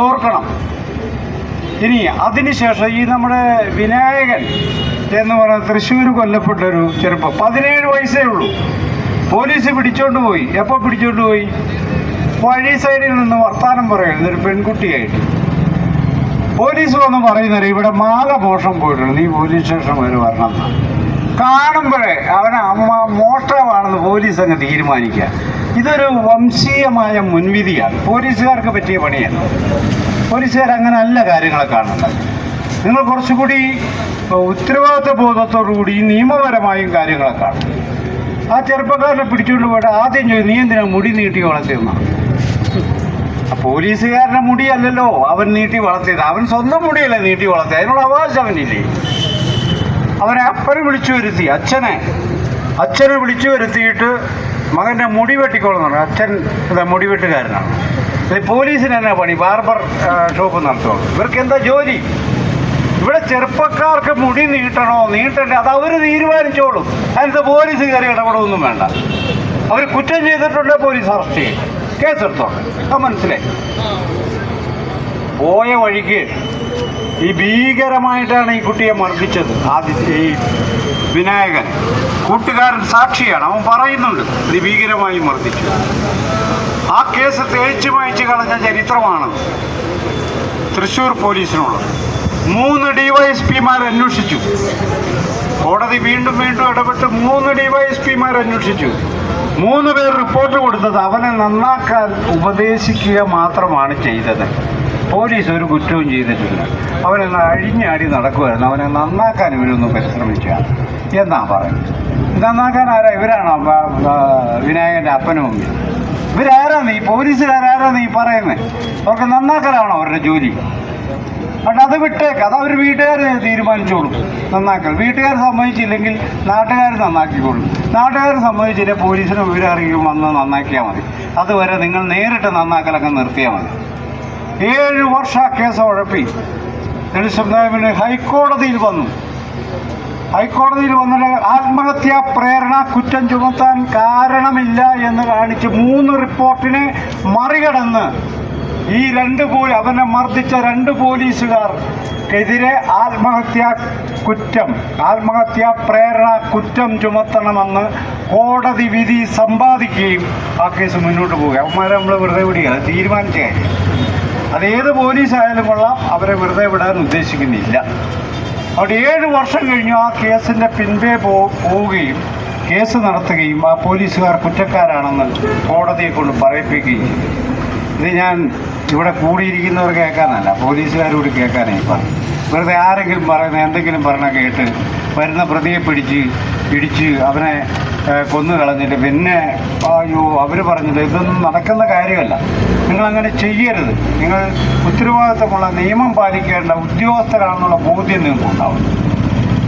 ഓർക്കണം ഇനി അതിനുശേഷം ഈ നമ്മുടെ വിനായകൻ എന്ന് പറയുന്ന തൃശ്ശൂർ കൊല്ലപ്പെട്ടൊരു ചെറുപ്പം. പതിനേഴ് വയസ്സേ ഉള്ളൂ. പോലീസ് പിടിച്ചോണ്ട് പോയി. എപ്പോൾ പിടിച്ചോണ്ട് പോയി? വഴി സൈഡിൽ നിന്ന് വർത്താനം പറയുന്നത് ഒരു പെൺകുട്ടിയായിട്ട്. പോലീസ് വന്ന് പറയുന്നത് ഇവിടെ മാല മോഷം പോയിട്ടുണ്ട്. നീ പോലീസ് സ്റ്റേഷൻ വരെ വരണം. കാണുമ്പോഴേ അവനെ അമ്മ മോഷ്ടമാണെന്ന് പോലീസ് അങ്ങ് തീരുമാനിക്കുക. ഇതൊരു വംശീയമായ മുൻവിധിയാണ്. പോലീസുകാർക്ക് പറ്റിയ പണിയല്ല പോലീസുകാർ അങ്ങനെ അല്ല കാര്യങ്ങളെ കാണുന്നത്. നിങ്ങൾ കുറച്ചുകൂടി ഉത്തരവാദിത്വ ബോധത്തോടു കൂടി നിയമപരമായും കാര്യങ്ങളെ കാണും. ആ ചെറുപ്പക്കാരനെ പിടിച്ചുകൊണ്ട് പോയിട്ട് ആദ്യം ചോദിച്ചു നീ എന്തിനാ മുടി നീട്ടി വളർത്തിയെന്നാണ് പോലീസുകാരന്റെ മുടിയല്ലല്ലോ അവൻ നീട്ടി വളർത്തിയത്. അവൻ സ്വന്തം മുടിയല്ലേ നീട്ടി വളർത്തിയത്. അതിനുള്ള അവകാശം അവനില്ലേ? അവനെ അപ്പനെ വിളിച്ചു വരുത്തി അച്ഛനെ. അച്ഛനെ വിളിച്ചു വരുത്തിയിട്ട് മകന്റെ മുടി വെട്ടിക്കോളെന്ന് പറഞ്ഞു. അച്ഛൻ എന്താ മുടി വെട്ടുകാരനാണ്. പോലീസിന് എന്നാ പണി? ബാർബർ ഷോപ്പ് നടത്തുള്ളൂ ഇവർക്ക് എന്താ ജോലി? ഇവിടെ ചെറുപ്പക്കാർക്ക് മുടി നീട്ടണോ? നീട്ടണ്ടേ? അത് അവർ തീരുമാനിച്ചോളും. അതിനകത്ത് പോലീസ് കയറി ഇടപെടൊന്നും വേണ്ട. അവർ കുറ്റം ചെയ്തിട്ടുണ്ട് പോലീസ് അറസ്റ്റ് ചെയ്യും. കേസെടുത്തോളെ അത് മനസ്സിലായി. പോയ വഴിക്ക് ഈ ഭീകരമായിട്ടാണ് ഈ കുട്ടിയെ മർദ്ദിച്ചത്. ആദ്യ ഈ വിനായകൻ. കൂട്ടുകാരൻ സാക്ഷിയാണ്. അവൻ പറയുന്നുണ്ട് ഇത് ഭീകരമായി മർദ്ദിച്ചു. ആ കേസ് തേച്ചു മായ്ച്ചു കളഞ്ഞ ചരിത്രമാണ് തൃശ്ശൂർ പോലീസിനുള്ളത്. മൂന്ന് ഡിവൈഎസ്പിമാർ അന്വേഷിച്ചു. കോടതി വീണ്ടും വീണ്ടും ഇടപെട്ട് മൂന്ന് ഡിവൈഎസ്പിമാർ അന്വേഷിച്ചു. മൂന്ന് പേർ റിപ്പോർട്ട് കൊടുത്തത് അവനെ നന്നാക്കാൻ ഉപദേശിക്കുക മാത്രമാണ് ചെയ്തത്. പോലീസ് ഒരു കുറ്റവും ചെയ്തിട്ടില്ല. അവനെ അഴിഞ്ഞാടി നടക്കുമായിരുന്നു അവനെ നന്നാക്കാൻ ഇവരൊന്നും പരിശ്രമിക്കുക എന്നാ പറയുന്നത്? നന്നാക്കാൻ ആരാ? ഇവരാണോ? വിനായകന്റെ അപ്പനും അമ്മയും. ഇവരാരാ നീ? പോലീസുകാരാരാ നീ പറയുന്നത് അവർക്ക് നന്നാക്കലാണോ അവരുടെ ജോലി? പക്ഷെ അത് വിട്ടേക്ക്. അത് അവർ വീട്ടുകാർ തീരുമാനിച്ചോളും. നന്നാക്കൽ. വീട്ടുകാർ സമ്മതിച്ചില്ലെങ്കിൽ നാട്ടുകാർ നന്നാക്കിക്കോളും. നാട്ടുകാർ സമ്മതിച്ചില്ല പോലീസിനും വിവരം അറിയിക്കും വന്ന് നന്നാക്കിയാൽ മതി. അതുവരെ നിങ്ങൾ നേരിട്ട് നന്നാക്കലൊക്കെ നിർത്തിയാൽ മതി. ഏഴ് വർഷ കേസ് ഉഴപ്പി നെൽസംദാമിന് ഹൈക്കോടതിയിൽ വന്നു. ഹൈക്കോടതിയിൽ വന്നിട്ട് ആത്മഹത്യാ പ്രേരണ കുറ്റം ചുമത്താൻ കാരണമില്ല എന്ന് കാണിച്ച് മൂന്ന് റിപ്പോർട്ടിനെ മറികടന്ന് ഈ രണ്ട് പോലീ അവനെ മർദ്ദിച്ച രണ്ട് പോലീസുകാർക്കെതിരെ ആത്മഹത്യാ കുറ്റം ആത്മഹത്യാ പ്രേരണ കുറ്റം ചുമത്തണമെന്ന് കോടതി വിധി സമ്പാദിക്കുകയും ആ കേസ് മുന്നോട്ട് പോവുക അവന്മാരെ നമ്മൾ വെറുതെ വിടുക തീരുമാനിച്ച കാര്യം. അത് ഏത് പോലീസായാലും കൊള്ളാം. അവരെ വെറുതെ വിടാൻ ഉദ്ദേശിക്കുന്നില്ല. അവിടെ ഏഴ് വർഷം കഴിഞ്ഞു ആ കേസിന്റെ പിൻപേ പോവുകയും കേസ് നടത്തുകയും ആ പോലീസുകാർ കുറ്റക്കാരാണെന്ന് കോടതിയെ കൊണ്ട് പറയിപ്പിക്കുകയും ഇത് ഞാൻ ഇവിടെ കൂടിയിരിക്കുന്നവർ കേൾക്കാനല്ല പോലീസുകാരോട് കേൾക്കാനേ പറയും വെറുതെ ആരെങ്കിലും പറയുന്ന എന്തെങ്കിലും പറഞ്ഞ കേട്ട് വരുന്ന പ്രതിയെ പിടിച്ച് പിടിച്ച് അവനെ കൊന്നു കളഞ്ഞിട്ട് പിന്നെ അയ്യോ അവർ പറഞ്ഞിട്ട് ഇതൊന്നും നടക്കുന്ന കാര്യമല്ല. നിങ്ങളങ്ങനെ ചെയ്യരുത്. നിങ്ങൾ ഉത്തരവാദിത്തമുള്ള നിയമം പാലിക്കേണ്ട ഉദ്യോഗസ്ഥരാണെന്നുള്ള ബോധ്യം നിങ്ങൾക്കുണ്ടാവും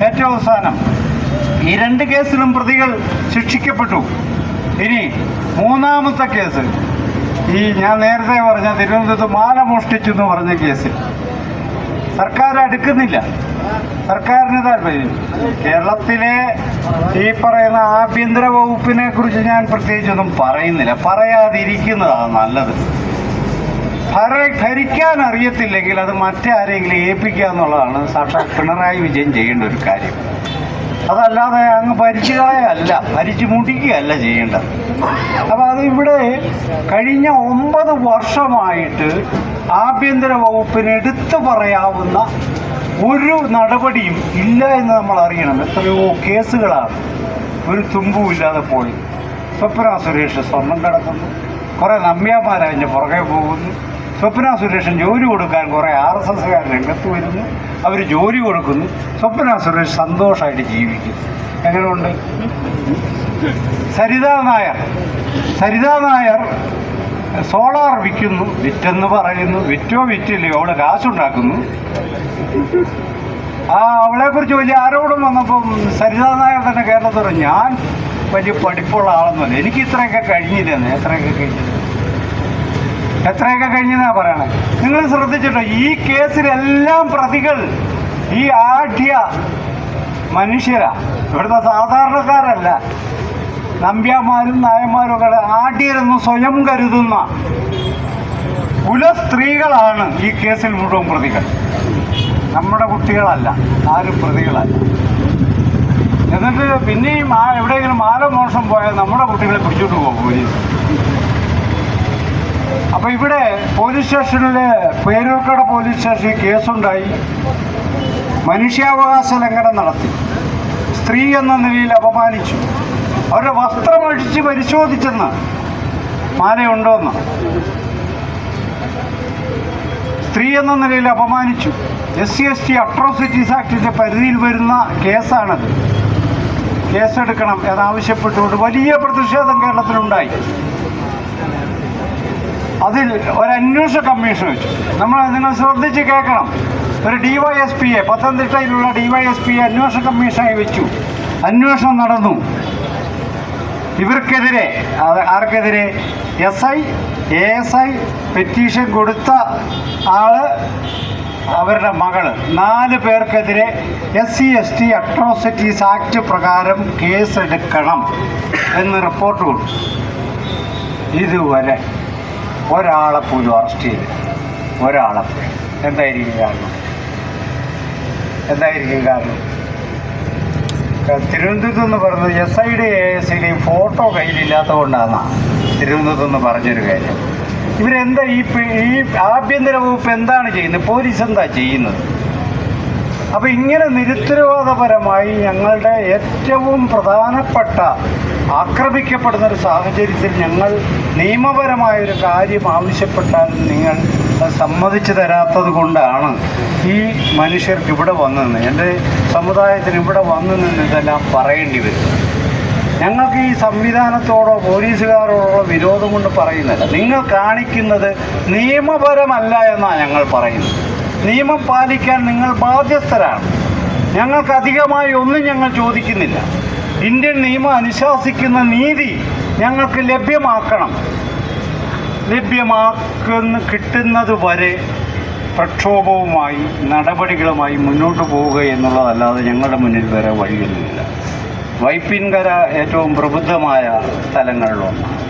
ഏറ്റവും അവസാനം ഈ രണ്ട് കേസിലും പ്രതികൾ ശിക്ഷിക്കപ്പെട്ടു. ഇനി മൂന്നാമത്തെ കേസ്. ഈ ഞാൻ നേരത്തെ പറഞ്ഞ തിരുവനന്തപുരത്ത് മാല മോഷ്ടിച്ചു എന്ന് പറഞ്ഞ കേസിൽ സർക്കാർ അടുക്കുന്നില്ല സർക്കാരിന് താല്പര്യം. കേരളത്തിലെ ഈ പറയുന്ന ആഭ്യന്തര വകുപ്പിനെ കുറിച്ച് ഞാൻ പ്രത്യേകിച്ചൊന്നും പറയുന്നില്ല. പറയാതിരിക്കുന്നതാണ് നല്ലത്. ഭര ഭരിക്കാൻ അറിയത്തില്ലെങ്കിൽ അത് മറ്റാരെങ്കിലും ഏൽപ്പിക്കുക എന്നുള്ളതാണ് സാക്ഷാത് പിണറായി വിജയൻ ചെയ്യേണ്ട ഒരു കാര്യം. അതല്ലാതെ അങ്ങ് ഭരിച്ചു കളയല്ല ഭരിച്ചു മുടിക്കുകയല്ല ചെയ്യേണ്ടത്. അപ്പം അത് ഇവിടെ കഴിഞ്ഞ ഒമ്പത് വർഷമായിട്ട് ആഭ്യന്തര വകുപ്പിന് എടുത്തു പറയാവുന്ന ഒരു നടപടിയും ഇല്ല എന്ന് നമ്മൾ അറിയണം. എത്രയോ കേസുകളാണ്. ഒരു തുമ്പും ഇല്ലാതെ പോയി. സ്വപ്ന സുരേഷ് സ്വർണം കിടക്കുന്നു കുറേ നമ്പ്യാന്മാർ അതിന്റെ പുറകെ പോകുന്നു. സ്വപ്ന സുരേഷൻ ജോലി കൊടുക്കാൻ കുറേ ആർ എസ് എസ്സുകാർ രംഗത്ത് വരുന്നു. അവർ ജോലി കൊടുക്കുന്നു. സ്വപ്ന സുരേഷ് സന്തോഷമായിട്ട് ജീവിക്കുന്നു. എങ്ങനെയുണ്ട്? സരിതാ നായർ. സരിതാ നായർ സോളാർ വിൽക്കുന്നു വിറ്റെന്ന് പറയുന്നു വിറ്റോ വിറ്റില്ലയോ അവൾ കാശുണ്ടാക്കുന്നു. ആ അവളെ കുറിച്ച് വലിയ ആരോടും വന്നപ്പം സരിതാ നായർ തന്നെ കേരളത്തിൽ ഞാൻ വലിയ പഠിപ്പുള്ള ആളൊന്നുമല്ല. എനിക്ക് ഇത്രയൊക്കെ കഴിഞ്ഞില്ലെന്ന് എത്രയൊക്കെ കഴിഞ്ഞു എത്രയൊക്കെ കഴിഞ്ഞെന്നാ പറയണേ? നിങ്ങൾ ശ്രദ്ധിച്ചിട്ടോ? ഈ കേസിലെല്ലാം പ്രതികൾ ഈ ആഢ്യ മനുഷ്യരാ. ഇവിടുത്തെ സാധാരണക്കാരല്ല. നമ്പ്യാന്മാരും നായന്മാരും ഒക്കെ ആട്ടിയരെന്ന് സ്വയം കരുതുന്ന കുല സ്ത്രീകളാണ് ഈ കേസിൽ മുഴുവൻ പ്രതികൾ. നമ്മുടെ കുട്ടികളല്ല ആരും പ്രതികളല്ല. എന്നിട്ട് പിന്നെയും ആ എവിടെയെങ്കിലും മാലമോഷണം പോയാൽ നമ്മുടെ കുട്ടികളെ പിടിച്ചോട്ട് പോകും പോലീസ്. അപ്പോൾ ഇവിടെ പോലീസ് സ്റ്റേഷനിൽ പേരൂർക്കട പോലീസ് സ്റ്റേഷനിൽ കേസുണ്ടായി. മനുഷ്യാവകാശ ലംഘനം നടത്തി. സ്ത്രീ എന്ന നിലയിൽ അപമാനിച്ചു. അവരുടെ വസ്ത്രം അഴിച്ച് പരിശോധിച്ചെന്ന്. മാലയുണ്ടോന്ന്. സ്ത്രീ എന്ന നിലയിൽ അപമാനിച്ചു. S C S T atrocities ആക്ടിന്റെ പരിധിയിൽ വരുന്ന കേസാണത്. കേസെടുക്കണം എന്നാവശ്യപ്പെട്ടുകൊണ്ട് വലിയ പ്രതിഷേധം കേരളത്തിലുണ്ടായി. അതിൽ ഒരു കമ്മീഷൻ വെച്ചു. നമ്മൾ നിങ്ങൾ ശ്രദ്ധിച്ച് കേൾക്കണം. ഒരു ഡിവൈഎസ്പിയെ പത്തനംതിട്ടയിലുള്ള ഡിവൈഎസ് പിയെ അന്വേഷണ കമ്മീഷനായി വെച്ചു. അന്വേഷണം നടന്നു. ഇവർക്കെതിരെ ആർക്കെതിരെ? S I A S I petition കൊടുത്ത ആൾ അവരുടെ മകൾ നാല് പേർക്കെതിരെ S C S T atrocities act പ്രകാരം കേസെടുക്കണം എന്ന് റിപ്പോർട്ട് കൊടുത്തു. ഇതുവരെ ഒരാളെ പോലും അറസ്റ്റ് ചെയ്ത് ഒരാളെ എന്തായിരിക്കും കാരണം? എന്തായിരിക്കും കാരണം? തിരുവനന്തപുരത്ത് നിന്ന് പറഞ്ഞത് S I D A S ഐയുടെയും photo കയ്യിലില്ലാത്തത് കൊണ്ടാണ് തിരുവനന്തപുരത്ത് നിന്ന് പറഞ്ഞൊരു കാര്യം. ഇവരെന്താ ഈ ഈ ആഭ്യന്തര വകുപ്പ് എന്താണ് ചെയ്യുന്നത്? പോലീസ് എന്താ ചെയ്യുന്നത്? അപ്പോൾ ഇങ്ങനെ നിരുത്തരവാദപരമായി ഞങ്ങളുടെ ഏറ്റവും പ്രധാനപ്പെട്ട ആക്രമിക്കപ്പെടുന്ന ഒരു സാഹചര്യത്തിൽ ഞങ്ങൾ നിയമപരമായ ഒരു കാര്യം ആവശ്യപ്പെട്ടാൽ നിങ്ങൾ സമ്മതിച്ചു തരാത്തത് കൊണ്ടാണ് ഈ മനുഷ്യർക്ക് ഇവിടെ വന്നു നിന്ന് എന്റെ സമുദായത്തിന് ഇവിടെ വന്നു നിന്ന് ഇതെല്ലാം പറയേണ്ടി വരും. ഞങ്ങൾക്ക് ഈ സംവിധാനത്തോടോ പോലീസുകാരോടോ വിരോധം കൊണ്ട് പറയുന്നില്ല. നിങ്ങൾ കാണിക്കുന്നത് നിയമപരമല്ല എന്നാണ് ഞങ്ങൾ പറയുന്നത്. നിയമം പാലിക്കാൻ നിങ്ങൾ ബാധ്യസ്ഥരാണ്. ഞങ്ങൾക്ക് അധികമായി ഒന്നും ഞങ്ങൾ ചോദിക്കുന്നില്ല. ഇന്ത്യൻ നിയമം അനുശാസിക്കുന്ന നീതി ഞങ്ങൾക്ക് ലഭ്യമാക്കണം. ലഭ്യമാക്കുന്ന കിട്ടുന്നത് വരെ പ്രക്ഷോഭവുമായി നടപടികളുമായി മുന്നോട്ട് പോവുക എന്നുള്ളതല്ലാതെ ഞങ്ങളുടെ മുന്നിൽ വരെ വഴിയൊന്നുമില്ല വൈപ്പിൻകര ഏറ്റവും പ്രബുദ്ധമായ സ്ഥലങ്ങളിലൊന്നാണ്.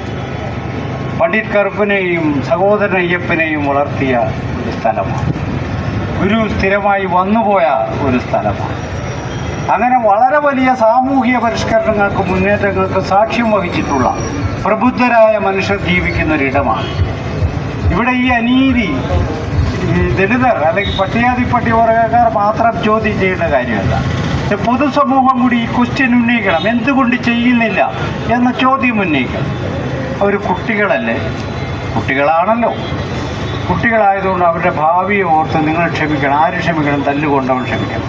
പണ്ഡിറ്റ് കറുപ്പിനെയും സഹോദരൻ അയ്യപ്പനെയും വളർത്തിയ ഒരു സ്ഥലമാണ്. ഗുരു സ്ഥിരമായി വന്നുപോയ ഒരു സ്ഥലമാണ്. അങ്ങനെ വളരെ വലിയ സാമൂഹിക പരിഷ്കരണങ്ങൾക്ക് മുന്നേറ്റങ്ങൾക്ക് സാക്ഷ്യം വഹിച്ചിട്ടുള്ള പ്രബുദ്ധരായ മനുഷ്യർ ജീവിക്കുന്ന ഒരിടമാണ് ഇവിടെ ഈ അനീതി ദളിതർ അല്ലെങ്കിൽ പട്ടികാതി പട്ടികവർഗക്കാർ മാത്രം ചോദ്യം ചെയ്യേണ്ട കാര്യമല്ല. പൊതുസമൂഹം കൂടി ഈ ക്വസ്റ്റ്യൻ ഉന്നയിക്കണം. എന്തുകൊണ്ട് ചെയ്യുന്നില്ല എന്ന ചോദ്യം ഉന്നയിക്കണം. അവർ കുട്ടികളല്ലേ? കുട്ടികളാണല്ലോ. കുട്ടികളായതുകൊണ്ട് അവരുടെ ഭാവിയെ ഓർത്ത് നിങ്ങൾ ക്ഷമിക്കണം. ആര് ക്ഷമിക്കണം? തല്ലുകൊണ്ടവൻ ക്ഷമിക്കണം.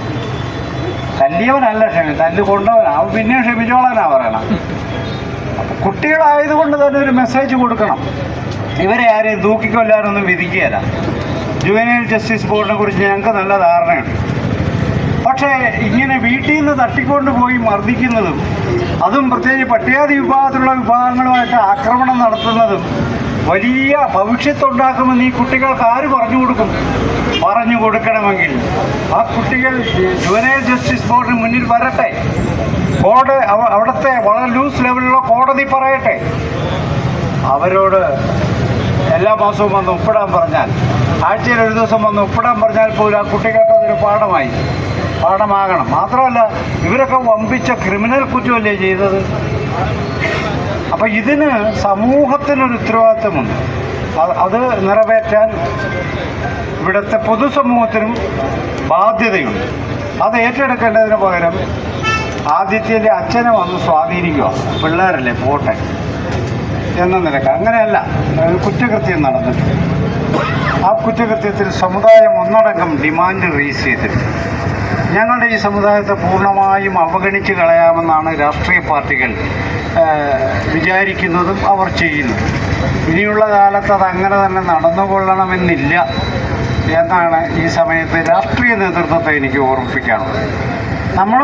തല്ലിയവനല്ല ക്ഷമിക്കും തല്ലുകൊണ്ടവൻ അവൻ പിന്നെയും ക്ഷമിച്ചോളാനാ പറയണം. കുട്ടികളായതുകൊണ്ട് തന്നെ ഒരു മെസ്സേജ് കൊടുക്കണം. ഇവരെ ആരെയും തൂക്കിക്കൊല്ലാനൊന്നും വിധിക്കുകയല്ല. ജുവനൈൽ ജസ്റ്റിസ് ബോർഡിനെ കുറിച്ച് ഞങ്ങൾക്ക് നല്ല ധാരണയുണ്ട്. പക്ഷേ ഇങ്ങനെ വീട്ടിൽ നിന്ന് തട്ടിക്കൊണ്ട് പോയി മർദ്ദിക്കുന്നതും അതും പ്രത്യേകിച്ച് പട്ടികാതി വിഭാഗത്തിലുള്ള വിഭാഗങ്ങളുമായിട്ട് ആക്രമണം നടത്തുന്നതും വലിയ ഭവിഷ്യത്തുണ്ടാക്കുമെന്ന് ഈ കുട്ടികൾക്ക് ആര് പറഞ്ഞു കൊടുക്കും? പറഞ്ഞു കൊടുക്കണമെങ്കിൽ. ആ കുട്ടികൾ ജുവനൈൽ ജസ്റ്റിസ് ബോർഡിന് മുന്നിൽ വരട്ടെ. അവ- അവിടുത്തെ വളരെ ലൂസ് ലെവലിലുള്ള കോടതി പറയട്ടെ. അവരോട് എല്ലാ മാസവും വന്ന് ഒപ്പിടാൻ പറഞ്ഞാൽ ആഴ്ചയിൽ ഒരു ദിവസം വന്ന് ഒപ്പിടാൻ പറഞ്ഞാൽ പോലും ആ കുട്ടികൾക്ക് അതൊരു പാഠമായി. പാഠമാകണം. മാത്രമല്ല ഇവരൊക്കെ വമ്പിച്ച ക്രിമിനൽ കുറ്റമല്ലേ ചെയ്തത്? അപ്പം ഇതിന് സമൂഹത്തിനൊരു ഉത്തരവാദിത്തമുണ്ട്. അത് നിറവേറ്റാൻ ഇവിടുത്തെ പൊതുസമൂഹത്തിനും ബാധ്യതയുണ്ട്. അത് ഏറ്റെടുക്കേണ്ടതിന് പകരം ആദിത്യന്റെ അച്ഛനെ വന്ന് സ്വാധീനിക്കുക. പിള്ളേരല്ലേ പോട്ടെ. എന്ന നിലയ്ക്ക്. അങ്ങനെയല്ല കുറ്റകൃത്യം നടന്നിട്ടുണ്ട്. ആ കുറ്റകൃത്യത്തിൽ സമുദായം ഒന്നടങ്കം ഡിമാൻഡ് റേസ് ചെയ്തിട്ടുണ്ട്. ഞങ്ങളുടെ ഈ സമുദായത്തെ പൂർണമായും അവഗണിച്ച് കളയാമെന്നാണ് രാഷ്ട്രീയ പാർട്ടികൾ വിചാരിക്കുന്നതും അവർ ചെയ്യുന്നു. ഇനിയുള്ള കാലത്ത് അത് അങ്ങനെ തന്നെ നടന്നുകൊള്ളണമെന്നില്ല എന്നാണ് ഈ സമയത്ത് രാഷ്ട്രീയ നേതൃത്വത്തെ എനിക്ക് ഓർമ്മിപ്പിക്കാനുള്ളത്. നമ്മളും